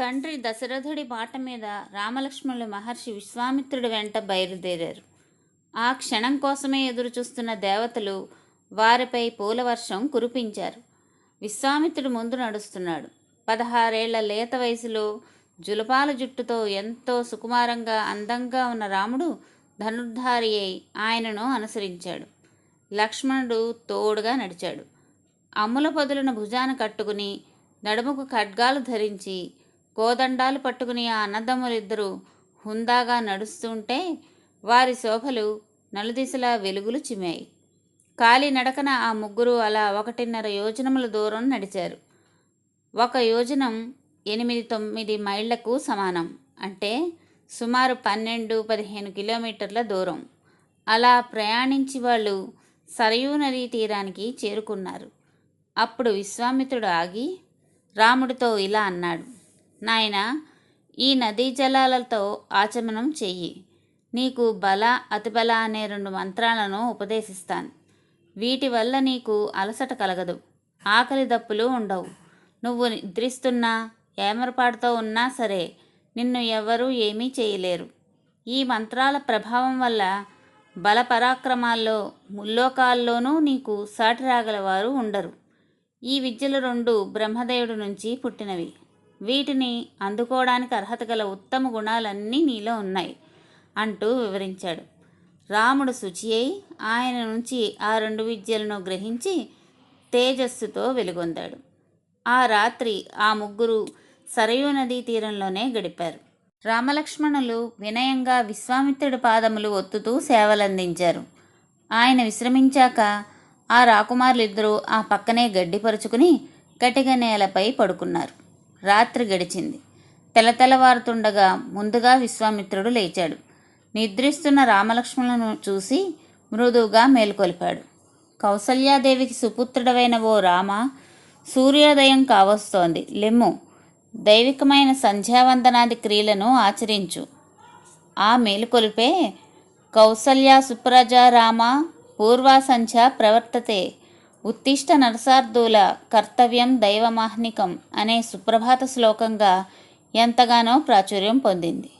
తండ్రి దశరథుడి బాట మీద రామలక్ష్మణులు మహర్షి విశ్వామిత్రుడి వెంట బయలుదేరారు. ఆ క్షణం కోసమే ఎదురుచూస్తున్న దేవతలు వారిపై పూలవర్షం కురిపించారు. విశ్వామిత్రుడు ముందు నడుస్తున్నాడు. పదహారేళ్ళ లేత వయసులో జులపాల జుట్టుతో ఎంతో సుకుమారంగా అందంగా ఉన్న రాముడు ధనుర్ధారి అయి ఆయనను అనుసరించాడు. లక్ష్మణుడు తోడుగా నడిచాడు. అమ్ముల పొదులను భుజాన కట్టుకుని నడుముకు ఖడ్గాలు ధరించి కోదండాలు పట్టుకుని ఆ అన్నదమ్ములిద్దరూ హుందాగా నడుస్తుంటే వారి శోభలు నలుదిశలా వెలుగులు చిమ్మాయి. కాలి నడకన ఆ ముగ్గురు అలా ఒకటిన్నర యోజనముల దూరం నడిచారు. ఒక యోజనం ఎనిమిది తొమ్మిది మైళ్ళకు సమానం. అంటే సుమారు పన్నెండు పదిహేను కిలోమీటర్ల దూరం. అలా ప్రయాణించి వాళ్ళు సరయూ నదీ తీరానికి చేరుకున్నారు. అప్పుడు విశ్వామిత్రుడు ఆగి రాముడితో ఇలా అన్నాడు నాయన ఈ నదీ జలాలతో ఆచమనం చెయ్యి. నీకు బల అతిబల అనే రెండు మంత్రాలను ఉపదేశిస్తాను. వీటి వల్ల నీకు అలసట కలగదు ఆకలి దప్పులు ఉండవు. నువ్వు నిద్రిస్తున్నా ఏమరపాటుతో ఉన్నా సరే నిన్ను ఎవ్వరూ ఏమీ చేయలేరు. ఈ మంత్రాల ప్రభావం వల్ల బలపరాక్రమాల్లో ముల్లోకాల్లోనూ నీకు సాటి రాగలవారు ఉండరు. ఈ విద్యలు రెండు బ్రహ్మదేవుడి నుంచి పుట్టినవి. వీటిని అందుకోవడానికి అర్హత గల ఉత్తమ గుణాలన్నీ నీలో ఉన్నాయి అంటూ వివరించాడు. రాముడు శుచి అయి ఆయన నుంచి ఆ రెండు విద్యలను గ్రహించి తేజస్సుతో వెలుగొందాడు. ఆ రాత్రి ఆ ముగ్గురు సరయూ నదీ తీరంలోనే గడిపారు. రామలక్ష్మణులు వినయంగా విశ్వామిత్రుడి పాదములు ఒత్తుతూ సేవలందించారు. ఆయన విశ్రమించాక ఆ రాకుమారులిద్దరూ ఆ పక్కనే గడ్డిపరుచుకుని కటిక నేలపై పడుకున్నారు. రాత్రి గడిచింది. తెలతెలవారుతుండగా ముందుగా విశ్వామిత్రుడు లేచాడు. నిద్రిస్తున్న రామలక్ష్మణులను చూసి మృదువుగా మేల్కొల్పాడు. కౌసల్యాదేవికి సుపుత్రుడవైన ఓ రామ సూర్యోదయం కావస్తోంది. లెమ్ము దైవికమైన సంధ్యావందనాది క్రియలను ఆచరించు. ఆ మేలుకొలిపే కౌసల్య సుప్రజ రామ పూర్వా ప్రవర్తతే. ఉత్తిష్ట నరసార్థుల కర్తవ్యం దైవమాహ్నికం అనే సుప్రభాత శ్లోకంగా ఎంతగానో ప్రాచుర్యం పొందింది.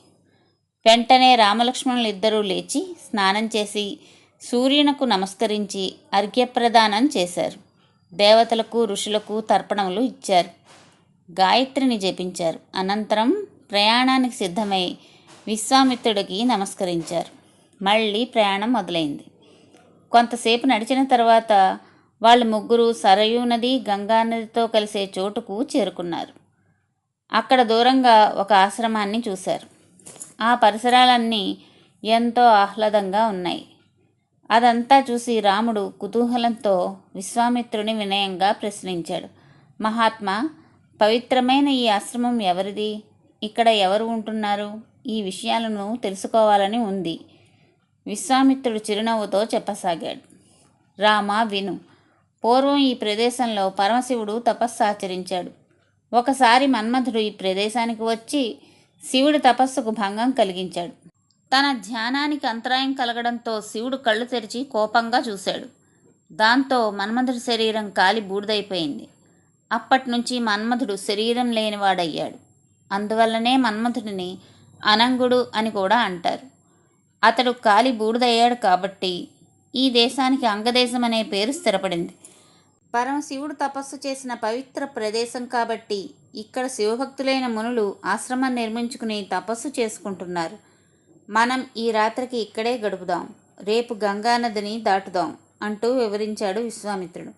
వెంటనే రామలక్ష్మణులు ఇద్దరూ లేచి స్నానం చేసి సూర్యునకు నమస్కరించి అర్ఘ్యప్రదానం చేశారు. దేవతలకు ఋషులకు తర్పణములు ఇచ్చారు. గాయత్రిని జపించారు. అనంతరం ప్రయాణానికి సిద్ధమై విశ్వామిత్రుడికి నమస్కరించారు. మళ్ళీ ప్రయాణం మొదలైంది. కొంతసేపు నడిచిన తర్వాత వాళ్ళు ముగ్గురు సరయూ నది గంగా నదితో కలిసే చోటుకు చేరుకున్నారు. అక్కడ దూరంగా ఒక ఆశ్రమాన్ని చూశారు. ఆ పరిసరాలన్నీ ఎంతో ఆహ్లాదంగా ఉన్నాయి. అదంతా చూసి రాముడు కుతూహలంతో విశ్వామిత్రుని వినయంగా ప్రశ్నించాడు. మహాత్మా పవిత్రమైన ఈ ఆశ్రమం ఎవరిది? ఇక్కడ ఎవరు ఉంటున్నారు? ఈ విషయాలను తెలుసుకోవాలని ఉంది. విశ్వామిత్రుడు చిరునవ్వుతో చెప్పసాగాడు. రామ విను. పూర్వం ఈ ప్రదేశంలో పరమశివుడు తపస్సు ఆచరించాడు. ఒకసారి మన్మథుడు ఈ ప్రదేశానికి వచ్చి శివుడి తపస్సుకు భంగం కలిగించాడు. తన ధ్యానానికి అంతరాయం కలగడంతో శివుడు కళ్ళు తెరిచి కోపంగా చూశాడు. దాంతో మన్మధుడి శరీరం కాలి బూడిదైపోయింది. అప్పటి నుంచి మన్మధుడు శరీరం లేనివాడయ్యాడు. అందువల్లనే మన్మథుడిని అనంగుడు అని కూడా అంటారు. అతడు కాలి బూడిదయ్యాడు కాబట్టి ఈ దేశానికి అంగదేశం అనే పేరు స్థిరపడింది. పరమశివుడు తపస్సు చేసిన పవిత్ర ప్రదేశం కాబట్టి ఇక్కడ శివభక్తులైన మునులు ఆశ్రమం నిర్మించుకుని తపస్సు చేసుకుంటున్నారు. మనం ఈ రాత్రికి ఇక్కడే గడుపుదాం. రేపు గంగానదిని దాటుదాం అంటూ వివరించాడు విశ్వామిత్రుడు.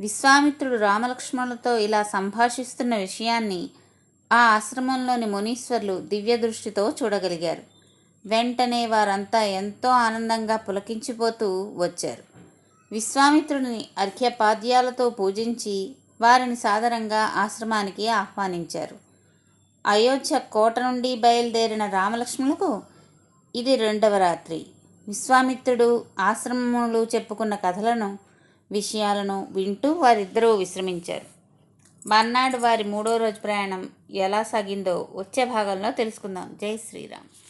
విశ్వామిత్రుడు రామలక్ష్మణులతో ఇలా సంభాషిస్తున్న విషయాన్ని ఆ ఆశ్రమంలోని మునీశ్వర్లు దివ్య దృష్టితో చూడగలిగారు. వెంటనే వారంతా ఎంతో ఆనందంగా పులకించిపోతూ వచ్చారు. విశ్వామిత్రుడిని అర్ఘ్యపాద్యాలతో పూజించి వారిని సాదరంగా ఆశ్రమానికి ఆహ్వానించారు. అయోధ్య కోట నుండి బయలుదేరిన రామలక్ష్మణులకు ఇది రెండవ రాత్రి. విశ్వామిత్రుడు ఆశ్రమములు చెప్పుకున్న కథలను విషయాలను వింటూ వారిద్దరూ విశ్రమించారు. మర్నాడు వారి మూడో రోజు ప్రయాణం ఎలా సాగిందో వచ్చే భాగంలో తెలుసుకుందాం. జై శ్రీరామ్.